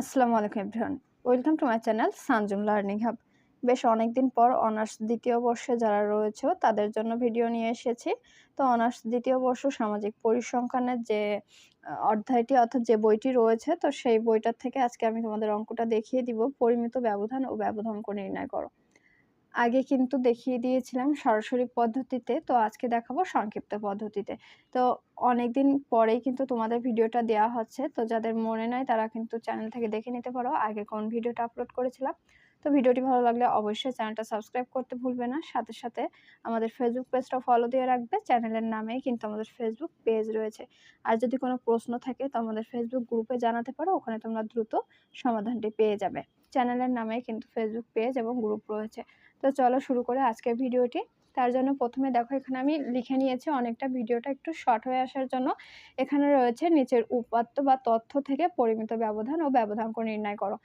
আসসালামু আলাইকুম everyone. Welcome to my channel Sanjum learning hub বেশ অনেক দিন পর অনার্স দ্বিতীয় বর্ষে যারা রয়েছে, তাদের জন্য ভিডিও নিয়ে এসেছি। তো অনার্স দ্বিতীয় বর্ষ সামাজিক পরিসংখ্যানের যে অধ্যায়টি অর্থাৎ যে বইটি রয়েছে, তো সেই বইটার থেকে আজকে আমি তোমাদের অঙ্কটা দেখিয়ে দিব। পরিমিত ব্যবধান ও ব্যবধান নির্ণয় করো। আগে কিন্তু দেখিয়ে দিয়েছিলাম সরাসরি পদ্ধতিতে। তো আজকে দেখাবো সংক্ষিপ্ত পদ্ধতিতে। তো অনেকদিন পরেই কিন্তু তোমাদের ভিডিওটা দেওয়া হচ্ছে। তো যাদের মনে নাই তারা কিন্তু চ্যানেল থেকে দেখে নিতে পারো আগে কোন ভিডিওটা আপলোড করেছিলাম। তো ভিডিওটি ভালো লাগলে অবশ্যই চ্যানেলটা সাবস্ক্রাইব করতে ভুলবে না। সাথে সাথে আমাদের ফেসবুক পেজটা ফলো দিয়ে রাখবে। চ্যানেলের নামে কিন্তু আমাদের ফেসবুক পেজ রয়েছে। আর যদি কোনো প্রশ্ন থাকে তো আমাদের ফেসবুক গ্রুপে জানাতে পারো। ওখানে তোমরা দ্রুত সমাধানটি পেয়ে যাবে। চ্যানেলের নামে কিন্তু ফেসবুক পেজ এবং গ্রুপ রয়েছে। তো চলো শুরু করে আজকের ভিডিওটি। তার জন্য প্রথমে দেখো, এখানে আমি লিখে নিয়েছি অনেকটা ভিডিওটা একটু শর্ট হয়ে আসার জন্য। এখানে রয়েছে নিচের উপাত্ত বা তথ্য থেকে পরিমিত ব্যবধান ও ব্যবধান করে নির্ণয় করো।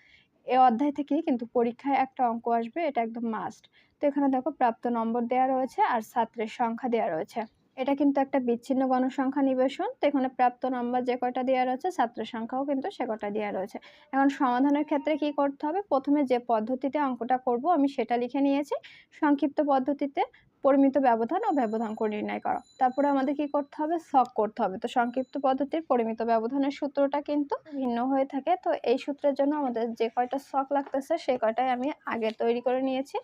এ অধ্যায় থেকেই কিন্তু পরীক্ষায় একটা অঙ্ক আসবে, এটা একদম মাস্ট তো এখানে দেখো, প্রাপ্ত নম্বর দেওয়া রয়েছে আর ছাত্রের সংখ্যা দেওয়া রয়েছে। এটা কিন্তু একটা বিচ্ছিন্ন গণসংখ্যা নিবেশন। তো এখানে প্রাপ্ত নম্বর যে কয়টা দেওয়া রয়েছে ছাত্র সংখ্যাও কিন্তু সে কটা দেওয়া রয়েছে। এখন সমাধানের ক্ষেত্রে কি করতে হবে? প্রথমে যে পদ্ধতিতে অঙ্কটা করব, আমি সেটা লিখে নিয়েছি। সংক্ষিপ্ত পদ্ধতিতে পরিমিত ব্যবধান ও ব্যবধান করে নির্ণয় করা। তারপরে আমাদের কি করতে হবে? সক করতে হবে। তো সংক্ষিপ্ত পদ্ধতির পরিমিত ব্যবধানের সূত্রটা কিন্তু ভিন্ন হয়ে থাকে। তো এই সূত্রের জন্য আমাদের যে কয়টা সক লাগতেছে সেই কয়টাই আমি আগে তৈরি করে নিয়েছি।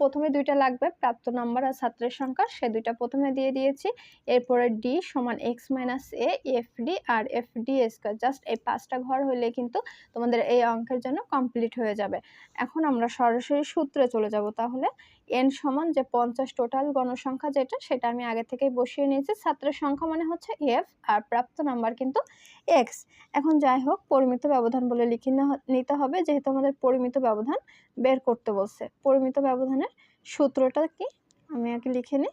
প্রথমে দুইটা লাগবে, প্রাপ্ত নাম্বার আর ছাত্রের সংখ্যা, সে দুইটা প্রথমে দিয়ে দিয়েছি। এরপরে ডি সমান X minus A F D R F D square just এই পাঁচটা ঘর হলে কিন্তু তোমাদের এই অঙ্কের জন্য কমপ্লিট হয়ে যাবে। এখন আমরা সরাসরি সূত্রে চলে যাব তাহলে। এন সমান যে পঞ্চাশ টোটাল গণসংখ্যা যেটা, সেটা আমি আগে থেকেই বসিয়ে নিয়েছি। ছাত্রের সংখ্যা মানে হচ্ছে এফ আর প্রাপ্ত নাম্বার কিন্তু এক্স এখন যাই হোক, পরিমিত ব্যবধান বলে লিখে নিতে হবে, যেহেতু আমাদের পরিমিত ব্যবধান বের করতে বলছে। পরিমিত ব্যবধানের সূত্রটা কি? আমি আগে লিখে নিই।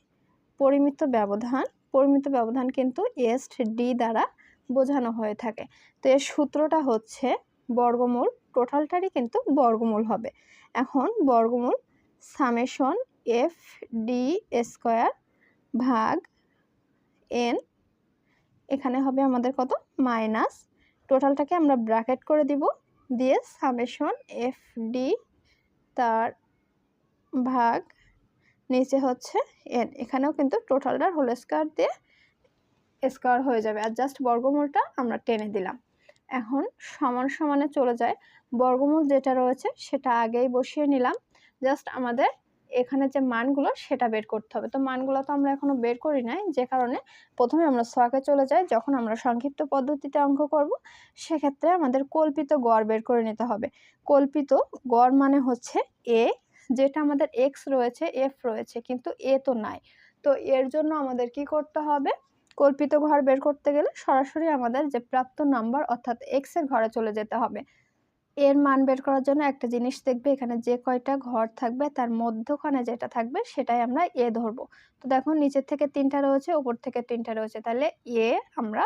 পরিমিত ব্যবধান পরিমিত ব্যবধান কিন্তু এস ডি দ্বারা বোঝানো হয়ে থাকে। তো এর সূত্রটা হচ্ছে বর্গমূল টোটালটারই কিন্তু বর্গমূল হবে। এখন বর্গমূল সামেশন এফ ডি স্কোয়ার ভাগ এন। এখানে হবে আমাদের কত? মাইনাস। টোটালটাকে আমরা ব্র্যাকেট করে দিব। দিয়ে সামেশন এফ ডি তার ভাগ নিচে হচ্ছে এন। এখানেও কিন্তু টোটালটার হোল স্কোয়ার দিয়ে স্কোয়ার হয়ে যাবে। আর জাস্ট বর্গমূলটা আমরা টেনে দিলাম। এখন সমান সমানে চলে যায়। বর্গমূল যেটা রয়েছে সেটা আগেই বসিয়ে নিলাম। জাস্ট আমাদের এখানে যে মানগুলো সেটা বের করতে হবে। তো মানগুলো তো আমরা এখনও বের করি নাই, যে কারণে প্রথমে আমরা সোয়াকে চলে যাই, যখন আমরা সংক্ষিপ্ত পদ্ধতিতে অঙ্ক করব, সেক্ষেত্রে আমাদের কল্পিত গড় বের করে নিতে হবে। কল্পিত গড় মানে হচ্ছে এ যেটা আমাদের এক্স রয়েছে এফ রয়েছে, কিন্তু এ তো নাই। তো এর জন্য আমাদের কি করতে হবে? কল্পিত ঘর বের করতে গেলে সরাসরি আমাদের যে প্রাপ্ত নাম্বার অর্থাৎ এক্সের ঘরে চলে যেতে হবে। এর মান বের করার জন্য একটা জিনিস দেখবে, এখানে যে কয়টা ঘর থাকবে তার মধ্যখানে যেটা থাকবে সেটাই আমরা এ ধরবো। তো দেখো নিচের থেকে তিনটা রয়েছে ওপর থেকে তিনটা রয়েছে, তাহলে এ আমরা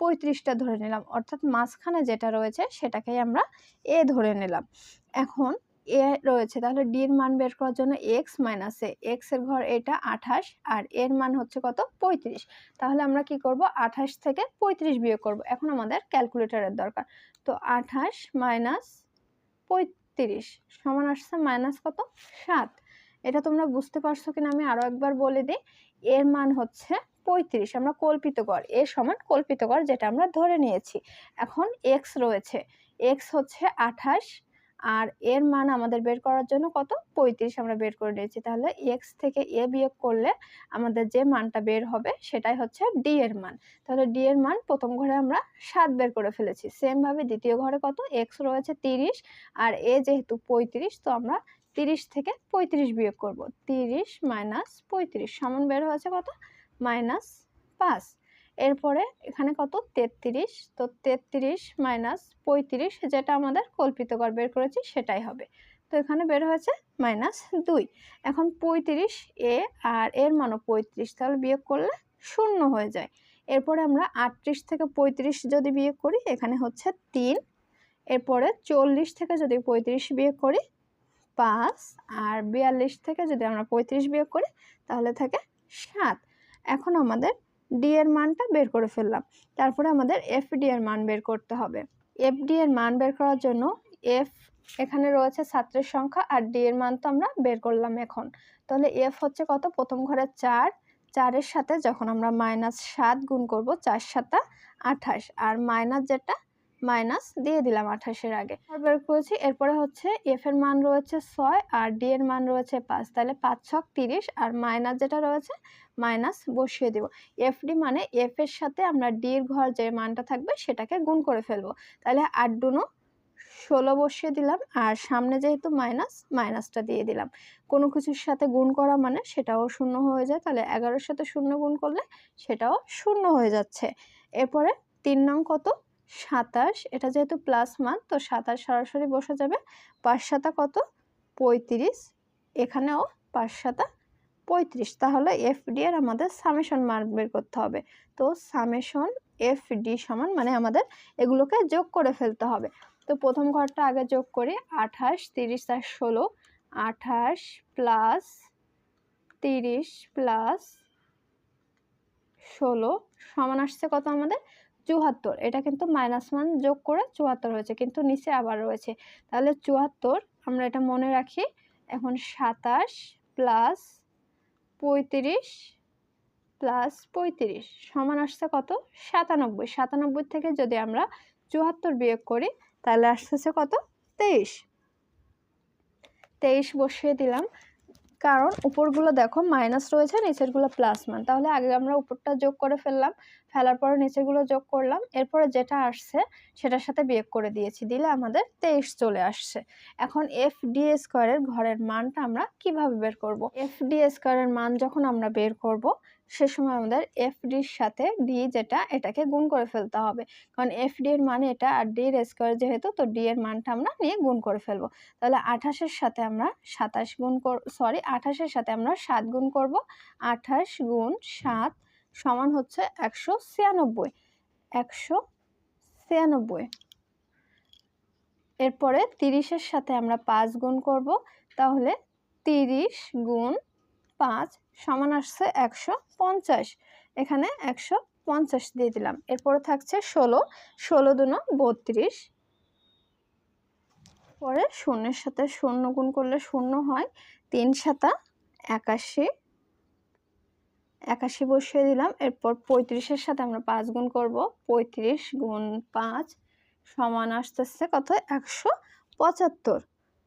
পঁয়ত্রিশটা ধরে নিলাম। অর্থাৎ মাঝখানে যেটা রয়েছে সেটাকেই আমরা এ ধরে নিলাম। এখন এ রয়েছে, তাহলে ডি এর মান বের করার জন্য এক্স মাইনাস এ এক্সের ঘর এটা আঠাশ, আর এর মান হচ্ছে কত? পঁয়ত্রিশ। তাহলে আমরা কি করব? আঠাশ থেকে পঁয়ত্রিশ বিয়োগ করব। এখন আমাদের ক্যালকুলেটরের দরকার। তো আঠাশ মাইনাস পঁয়ত্রিশ সমান আসছে মাইনাস কত? সাত। এটা তোমরা বুঝতে পারছ কিনা আমি আরও একবার বলে দিই। এর মান হচ্ছে পঁয়ত্রিশ। আমরা কল্পিত গড় এর সমান কল্পিত গড় যেটা আমরা ধরে নিয়েছি। এখন এক্স রয়েছে। এক্স হচ্ছে আঠাশ আর এর মান আমাদের বের করার জন্য কত? পঁয়ত্রিশ আমরা বের করে নিয়েছি। তাহলে এক্স থেকে এ বিয়োগ করলে আমাদের যে মানটা বের হবে সেটাই হচ্ছে ডি এর মান। তাহলে ডি এর মান প্রথম ঘরে আমরা সাত বের করে ফেলেছি। সেমভাবে দ্বিতীয় ঘরে কত? এক্স রয়েছে তিরিশ আর এ যেহেতু পঁয়ত্রিশ, তো আমরা তিরিশ থেকে পঁয়ত্রিশ বিয়োগ করব। তিরিশ মাইনাস পঁয়ত্রিশ সমান বের হয়েছে কত? মাইনাস পাঁচ। এরপরে এখানে কত? তেত্রিশ। তো তেত্রিশ মাইনাস পঁয়ত্রিশ, যেটা আমাদের কল্পিত কর বের করেছি সেটাই হবে। তো এখানে বের হয়েছে মাইনাস দুই। এখন পঁয়ত্রিশ এ আর এর মানও পঁয়ত্রিশ, তাহলে বিয়োগ করলে শূন্য হয়ে যায়। এরপরে আমরা আটত্রিশ থেকে পঁয়ত্রিশ যদি বিয়োগ করি, এখানে হচ্ছে তিন। এরপরে চল্লিশ থেকে যদি পঁয়ত্রিশ বিয়োগ করি, পাঁচ। আর বিয়াল্লিশ থেকে যদি আমরা পঁয়ত্রিশ বিয়োগ করি, তাহলে থাকে সাত। এখন আমাদের ডি এর মানটা বের করে ফেললাম। তারপরে আমাদের এফ ডি এর মান বের করতে হবে। এফ ডি এর মান বের করার জন্য এফ এখানে রয়েছে ছাত্রের সংখ্যা আর ডি এর মান তো আমরা বের করলাম এখন। তাহলে এফ হচ্ছে কত? প্রথম ঘরে চার। চারের সাথে যখন আমরা মাইনাস সাত গুণ করব, চার সাতা আঠাশ। আর মাইনাস যেটা মাইনাস দিয়ে দিলাম আঠাশের আগে। বের করেছি, এরপরে হচ্ছে এফ এর মান রয়েছে ছয় আর ডি এর মান রয়েছে পাঁচ। তাহলে পাঁচ ছক তিরিশ আর মাইনাস যেটা রয়েছে, মাইনাস বসিয়ে দেব। এফ ডি মানে এফ এর সাথে আমরা ডি এর ঘর যে মানটা থাকবে সেটাকে গুণ করে ফেলব। তাহলে আট দুনো ষোলো বসিয়ে দিলাম আর সামনে যেহেতু মাইনাস, মাইনাসটা দিয়ে দিলাম। কোনো কিছুর সাথে গুণ করা মানে সেটাও শূন্য হয়ে যায়। তাহলে এগারোর সাথে শূন্য গুণ করলে সেটাও শূন্য হয়ে যাচ্ছে। এরপরে তিন নং কত? সাতাশ, এটা যেহেতু প্লাস মান তো সাতাশ সরাসরি বসে যাবে। পাঁচ সাতা কত? পঁয়ত্রিশ। এখানেও পাঁচ সাতা পঁয়ত্রিশ। তাহলে এফ ডি এর আমাদের সামেশন মান বের করতে হবে। তো সামেশন এফ ডি সমান মানে আমাদের এগুলোকে যোগ করে ফেলতে হবে। তো প্রথম ঘরটা আগে যোগ করি। আঠাশ, তিরিশ আর ষোলো। আঠাশ প্লাস তিরিশ প্লাস ষোলো সমান আসছে কত আমাদের? চুয়াত্তর। এটা কিন্তু মাইনাস মান যোগ করে চুয়াত্তর হয়েছে, কিন্তু নিচে আবার রয়েছে। তাহলে চুয়াত্তর, আমরা এটা মনে রাখি, এখন সাতাশ প্লাস পঁয়ত্রিশ প্লাস পঁয়ত্রিশ সমান আসছে কত? সাতানব্বই। সাতানব্বই থেকে যদি আমরা চুয়াত্তর বিয়োগ করি, তাহলে আসতেছে কত? তেইশ। তেইশ বসিয়ে দিলাম। কারণ উপরগুলো দেখো মাইনাস রয়েছে, নিচেরগুলো প্লাস মান তাহলে আগে আমরা উপরটা যোগ করে ফেললাম, ফেলার পরে নিচেরগুলো যোগ করলাম, এরপরে যেটা আসছে সেটার সাথে বিয়োগ করে দিয়েছি, দিলে আমাদের তেইশ চলে আসছে। এখন এফ ডি স্কোয়ারের ঘরের মানটা আমরা কীভাবে বের করব? এফ ডি স্কোয়ারের মান যখন আমরা বের করব সে সময় আমাদের এফ ডির সাথে ডি যেটা, এটাকে গুণ করে ফেলতে হবে। কারণ এফ ডি এর মানে এটা আর ডি এর স্কোয়ার যেহেতু, তো ডি এর মানটা আমরা নিয়ে গুণ করে ফেলব। তাহলে আঠাশের সাথে আমরা সাতাশ গুণ কর সরি আঠাশের সাথে আমরা সাত গুণ করব। আঠাশ গুণ সাত সমান হচ্ছে একশো ছিয়ানব্বই। একশো ছিয়ানব্বই। এরপরে তিরিশের সাথে আমরা পাঁচ গুণ করব। তাহলে তিরিশ গুণ পাঁচ সমান আসছে একশো পঞ্চাশ। এখানে একশো পঞ্চাশ দিয়ে দিলাম। এরপরে থাকছে ষোলো। ষোলো দুনো বত্রিশ। পরে শূন্যের সাথে শূন্য গুণ করলে শূন্য হয়। তিন সাতা একাশি। একাশি বসিয়ে দিলাম। এরপর পঁয়ত্রিশের সাথে আমরা পাঁচ গুণ করব। পঁয়ত্রিশ গুণ পাঁচ সমান আসতেছে কত? একশো পঁচাত্তর।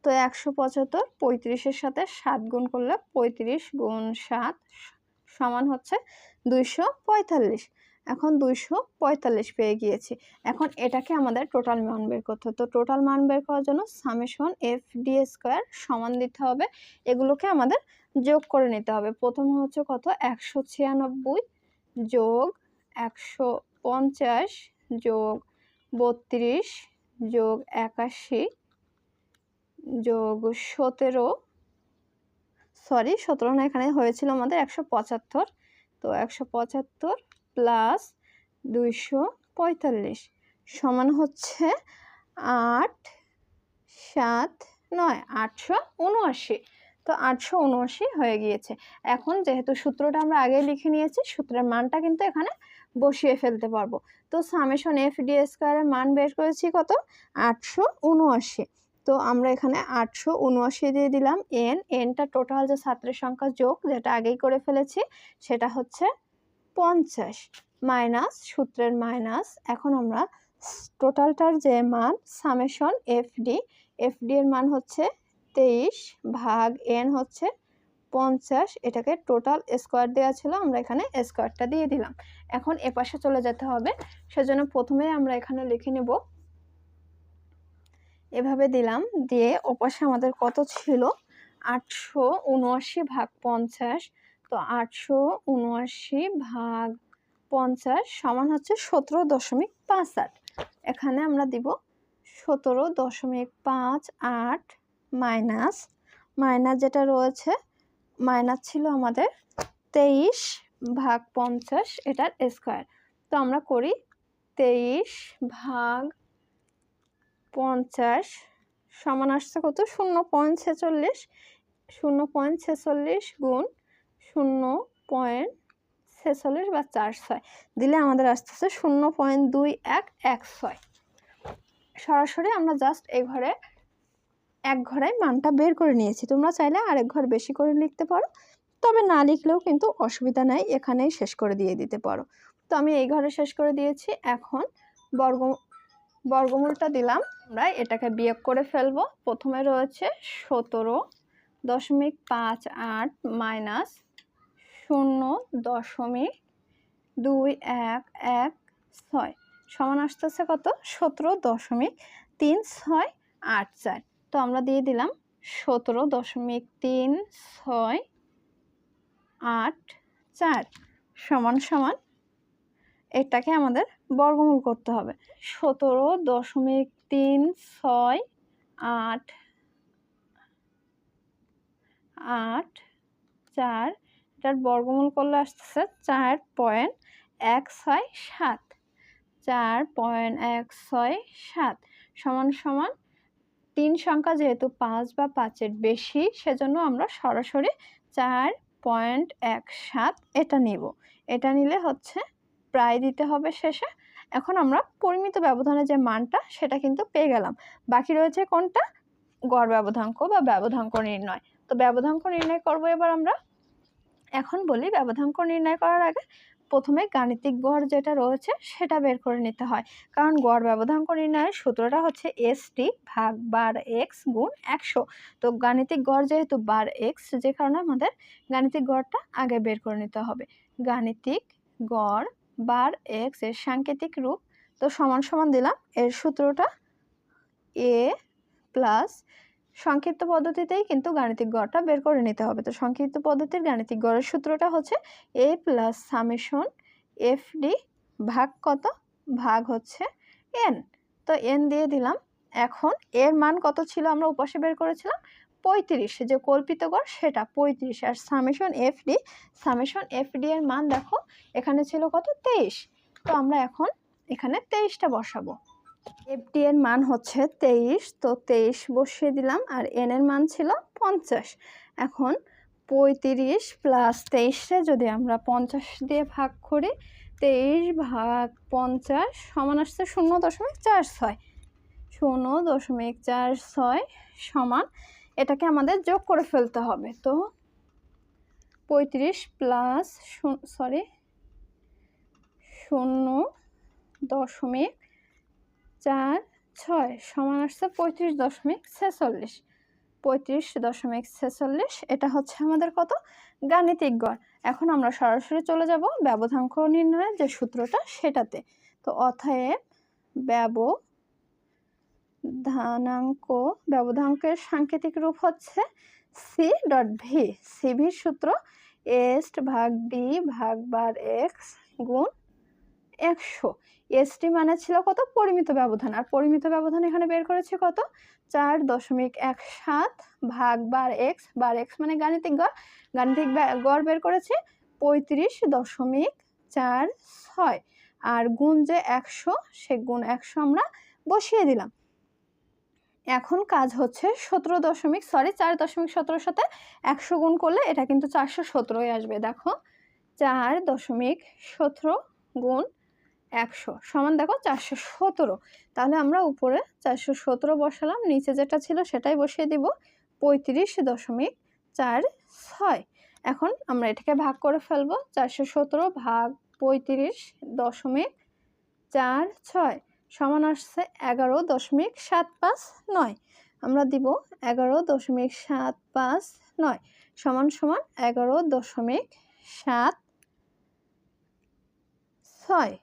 তো একশো পঁচাত্তর, পঁয়ত্রিশের সাথে সাত গুণ করলে পঁয়ত্রিশ গুণ সাত সমান হচ্ছে দুইশো পঁয়তাল্লিশ। এখন দুইশো পঁয়তাল্লিশ পেয়ে গিয়েছি। এখন এটাকে আমাদের টোটাল মান বের করতে তো টোটাল মান বের করার জন্য সামেশন এফ ডি স্কোয়ার সমান দিতে হবে। এগুলোকে আমাদের যোগ করে নিতে হবে। প্রথম হচ্ছে কত? একশো ছিয়ানব্বই যোগ একশো পঞ্চাশ যোগ বত্রিশ যোগ একাশি যোগ সতেরো সরি সতেরো না, এখানে হয়েছিল আমাদের একশো পঁচাত্তর। তো একশো পঁচাত্তর প্লাস দুইশো পঁয়তাল্লিশ সমান হচ্ছে আট, সাত, নয়, আটশো উনআশি। তো আটশো উনআশি হয়ে গিয়েছে। এখন যেহেতু সূত্রটা আমরা আগে লিখে নিয়েছি, সূত্রের মানটা কিন্তু এখানে বসিয়ে ফেলতে পারব। তো সামেশন এফ ডি স্কোয়ারের মান বের করেছি কত? আটশো উনআশি। তো আমরা এখানে আটশো উনআশি দিয়ে দিলাম। এন এনটা টোটাল যে ছাত্রের সংখ্যা যোগ, যেটা আগেই করে ফেলেছি, সেটা হচ্ছে পঞ্চাশ মাইনাস সূত্রের মাইনাস এখন আমরা টোটালটার যে মান summation F D F D এর মান হচ্ছে তেইশ ভাগ এন হচ্ছে পঞ্চাশ। এটাকে টোটাল স্কোয়ার দেওয়া ছিল, আমরা এখানে স্কোয়ারটা দিয়ে দিলাম। এখন এপাশে চলে যেতে হবে। সেজন্য প্রথমে আমরা এখানে লিখে নেব এভাবে দিলাম। দিয়ে ওপাশে আমাদের কত ছিল? আটশো উনআশি ভাগ পঞ্চাশ। তো আটশো উনআশি ভাগ পঞ্চাশ সমান হচ্ছে সতেরো দশমিক পাঁচ আট। এখানে আমরা দিব সতেরো দশমিক পাঁচ আট মাইনাস। মাইনাস যেটা রয়েছে, মাইনাস ছিল আমাদের তেইশ ভাগ পঞ্চাশ, এটার স্কোয়ার। তো আমরা করি তেইশ ভাগ পঞ্চাশ সমান আসছে কত? শূন্য পয়েন্ট ছেচল্লিশ। শূন্য পয়েন্ট ছেচল্লিশ গুণ শূন্য পয়েন্ট ছেচল্লিশ বা চার ছয়। দিলে আমাদের আসতেছে শূন্য পয়েন্ট দুই এক এক ছয়। সরাসরি আমরা জাস্ট এই ঘরে, এক ঘরে মানটা বের করে নিয়েছি। তোমরা চাইলে আরেক ঘর বেশি করে লিখতে পারো। তবে না লিখলেও কিন্তু অসুবিধা নাই, এখানেই শেষ করে দিয়ে দিতে পারো। তো আমি এই ঘরে শেষ করে দিয়েছি। এখন বর্গ বর্গমূলটা দিলাম। আমরা এটাকে বিয়োগ করে ফেলব। প্রথমে রয়েছে সতেরো দশমিক পাঁচ আট মাইনাস শূন্য দশমিক দুই এক এক ছয়। সমান আসতেছে কত? সতেরো দশমিক তিন ছয় আট চার। তো আমরা দিয়ে দিলাম সতেরো দশমিক তিন ছয় আট চার। সমান সমান এটাকে আমাদের বর্গমূল করতে হবে। সতেরো দশমিক তিন ছয় আট আট চার, এটার বর্গমূল করলে আসতেছে চার পয়েন্ট এক ছয় সাত। চার পয়েন্ট এক ছয় সাত সমান সমান তিন সংখ্যা যেহেতু পাঁচ বা পাঁচের বেশি, সেজন্য আমরা সরাসরি চার পয়েন্ট এক সাত এটা নিব। এটা নিলে হচ্ছে প্রায় দিতে হবে শেষে। এখন আমরা পরিমিত ব্যবধানের যে মানটা, সেটা কিন্তু পেয়ে গেলাম। বাকি রয়েছে কোনটা? গড় ব্যবধাঙ্ক বা ব্যবধাঙ্ক নির্ণয়। তো ব্যবধাঙ্ক নির্ণয় করব এবার আমরা। এখন বলি ব্যবধাঙ্ক নির্ণয় করার আগে প্রথমে গাণিতিক গড় যেটা রয়েছে, সেটা বের করে নিতে হয়। কারণ গড় ব্যবধাঙ্ক নির্ণয়ের সূত্রটা হচ্ছে এস টি ভাগ বার এক্স গুণ একশো। তো গাণিতিক গড় যেহেতু বার এক্স যে কারণে আমাদের গাণিতিক গড়টা আগে বের করে নিতে হবে। গাণিতিক গড় বার এক্সের সাংকেতিক রূপ। তো সমান সমান দিলাম। এর সূত্রটা এ প্লাস সংক্ষিপ্ত পদ্ধতিতেই কিন্তু গাণিতিক গড়টা বের করে নিতে হবে। তো সংক্ষিপ্ত পদ্ধতির গাণিতিক গড়ের সূত্রটা হচ্ছে A plus summation F D ভাগ কত? ভাগ হচ্ছে এন তো এন দিয়ে দিলাম। এখন এর মান কত ছিল? আমরা উপাসে বের করেছিলাম। পঁয়ত্রিশ যে কল্পিত গড় সেটা পঁয়ত্রিশ। আর summation F D summation F D এর মান দেখো, এখানে ছিল কত? তেইশ। তো আমরা এখন এখানে তেইশটা বসাবো। এফডি এর মান হচ্ছে তেইশ, তো তেইশ বসিয়ে দিলাম, আর এন এর মান ছিল পঞ্চাশ। এখন পঁয়ত্রিশ প্লাস তেইশে যদি আমরা পঞ্চাশ দিয়ে ভাগ করি, তেইশ ভাগ পঞ্চাশ সমান আসছে শূন্য দশমিক চার ছয়। শূন্য দশমিক চার ছয় সমান এটাকে আমাদের যোগ করে ফেলতে হবে। তো পঁয়ত্রিশ প্লাস সরি শূন্য দশমিক চার ছয় সমান আসছে পঁয়ত্রিশ দশমিক ছেচল্লিশ। পঁয়ত্রিশ দশমিক ছেচল্লিশ, এটা হচ্ছে আমাদের কত? গাণিতিক গড়। এখন আমরা সরাসরি চলে যাব ব্যবধাঙ্ক নির্ণয়ের যে সূত্রটা সেটাতে। তো অথায় ব্যবধানাঙ্ক ব্যবধাঙ্কের সাংকেতিক রূপ হচ্ছে সি ডট ভি সিভির সূত্র এস ভাগ ডি ভাগ বার এক্স গুণ একশো। এসটি মানে ছিল কত? পরিমিত ব্যবধান। আর পরিমিত ব্যবধান এখানে বের করেছে কত? চার দশমিক এক সাত ভাগ বার এক্স বার এক্স মানে গাণিতিক গড়। গাণিতিক গড় বের করেছে পঁয়ত্রিশ দশমিক চার ছয়। আর গুণ যে একশো, সে গুণ একশো আমরা বসিয়ে দিলাম। এখন কাজ হচ্ছে সতেরো দশমিক সরি চার দশমিক সতেরোর সাথে একশো গুণ করলে এটা কিন্তু চারশো সতেরোই আসবে। দেখো, চার দশমিক সতেরো গুণ একশো সমান দেখো চারশো সতেরো। তাহলে আমরা উপরে চারশো সতেরো বসালাম, নিচে যেটা ছিল সেটাই বসিয়ে দিব, পঁয়ত্রিশ দশমিক চার ছয়। এখন আমরা এটাকে ভাগ করে ফেলব, চারশো সতেরো ভাগ পঁয়ত্রিশ দশমিক চার ছয়। সমান আসছে এগারো দশমিক সাত পাঁচ নয়। আমরা দিব এগারো দশমিক সাত পাঁচ নয় সমান সমান এগারো দশমিক সাত ছয়।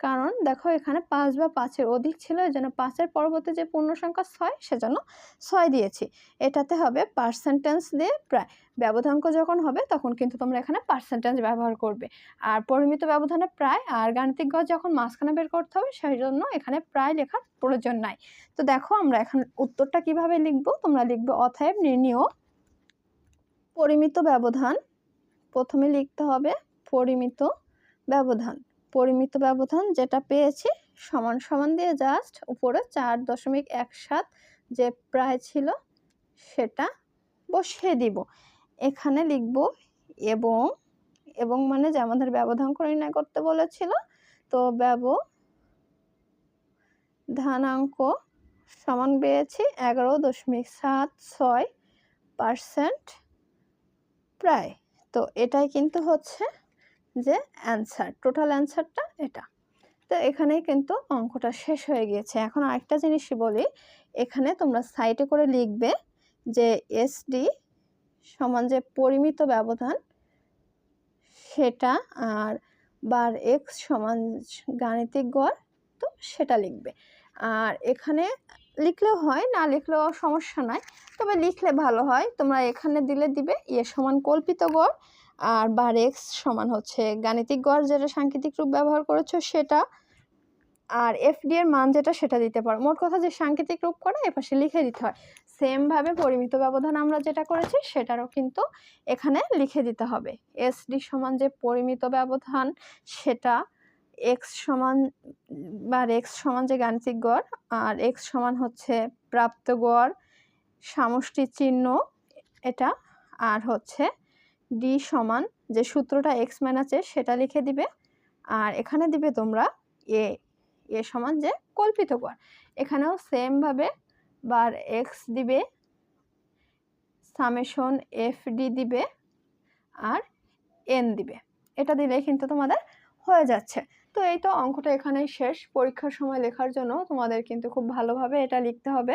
কারণ দেখো এখানে পাঁচ বা পাঁচের অধিক ছিল, এই জন্য পাঁচের পরবর্তী যে পূর্ণ সংখ্যা ছয়, সেজন্য ছয় দিয়েছি। এটাতে হবে পার্সেন্টেন্স দিয়ে প্রায়। ব্যবধাঙ্ক যখন হবে, তখন কিন্তু তোমরা এখানে পার্সেন্টেন্স ব্যবহার করবে। আর পরিমিত ব্যবধানে প্রায়, আর গাণিতিক গড় যখন মাঝখানে বের করতে হবে সেই জন্য এখানে প্রায় লেখার প্রয়োজন নাই। তো দেখো আমরা এখন উত্তরটা কীভাবে লিখব? তোমরা লিখবে অথায় নির্ণীয় পরিমিত ব্যবধান। প্রথমে লিখতে হবে পরিমিত ব্যবধান। পরিমিত ব্যবধান যেটা পেয়েছি, সমান সমান দিয়ে জাস্ট উপরে চার দশমিক এক সাত যে প্রায় ছিল সেটা বসিয়ে দিব। এখানে লিখব এবং এবং মানে যে আমাদের ব্যবধান করে নির্ণয় করতে বলেছিল, তো ব্যবধানাঙ্ক সমান পেয়েছি এগারো দশমিক সাত ছয় পারসেন্ট প্রায়। তো এটাই কিন্তু হচ্ছে যে অ্যান্সার, টোটাল অ্যান্সারটা এটা। তো এখানেই কিন্তু অঙ্কটা শেষ হয়ে গিয়েছে। এখন আরেকটা জিনিসই বলি, এখানে তোমরা সাইটে করে লিখবে যে এসডি সমান যে পরিমিত ব্যবধান সেটা আর বার এক্স সমান গাণিতিক গড়, তো সেটা লিখবে। আর এখানে লিখলেও হয়, না লিখলেও সমস্যা নাই। তবে লিখলে ভালো হয়, তোমরা এখানে দিলে দিবে ইয়ে সমান কল্পিত গড় আর বার এক্স সমান হচ্ছে গাণিতিক গড় যেটা সাংকেতিক রূপ ব্যবহার করেছ সেটা আর এফডি এর মান যেটা সেটা দিতে পারো। মোট কথা যে সাংকেতিক রূপ করে এপাশে লিখে দিতে হয়। সেমভাবে পরিমিত ব্যবধান আমরা যেটা করেছি সেটারও কিন্তু এখানে লিখে দিতে হবে। এসডি সমান যে পরিমিত ব্যবধান সেটা এক্স সমান বা এক্স সমান যে গাণিতিক গড় আর এক্স সমান হচ্ছে প্রাপ্ত গড়, সামষ্টি চিহ্ন এটা আর হচ্ছে ডি সমান যে সূত্রটা এক্স ম্যান আছে সেটা লিখে দিবে। আর এখানে দিবে তোমরা এ এ সমান যে কল্পিত গড় এখানেও সেমভাবে বার এক্স দিবে সামেশন এফ ডি দিবে আর এন দিবে। এটা দিলে কিন্তু তোমাদের হয়ে যাচ্ছে। তো এই তো অঙ্কটা এখানেই শেষ। পরীক্ষার সময় লেখার জন্য তোমাদের কিন্তু খুব ভালোভাবে এটা লিখতে হবে।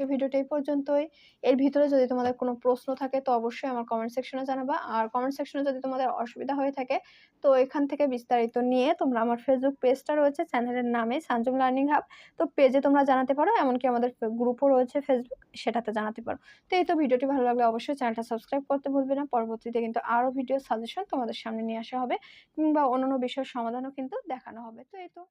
আজকে ভিডিওটা এই পর্যন্তই। এর ভিতরে যদি তোমাদের কোনো প্রশ্ন থাকে, তো অবশ্যই আমার কমেন্ট সেকশনে জানাবা। আর কমেন্ট সেকশনে যদি তোমাদের অসুবিধা হয়ে থাকে, তো এখান থেকে বিস্তারিত নিয়ে তোমরা আমার ফেসবুক পেজটা রয়েছে চ্যানেলের নামে সানজুম লার্নিং হাব তো পেজে তোমরা জানাতে পারো, এমনকি আমাদের গ্রুপও রয়েছে ফেসবুক সেটাতে জানাতে পারো। তো এই তো ভিডিওটি ভালো লাগলে অবশ্যই চ্যানেলটা সাবস্ক্রাইব করতে ভুলবে না। পরবর্তীতে কিন্তু আরও ভিডিও সাজেশন তোমাদের সামনে নিয়ে আসা হবে, কিংবা অন্যান্য বিষয়ের সমাধানও কিন্তু দেখানো হবে। তো এই তো।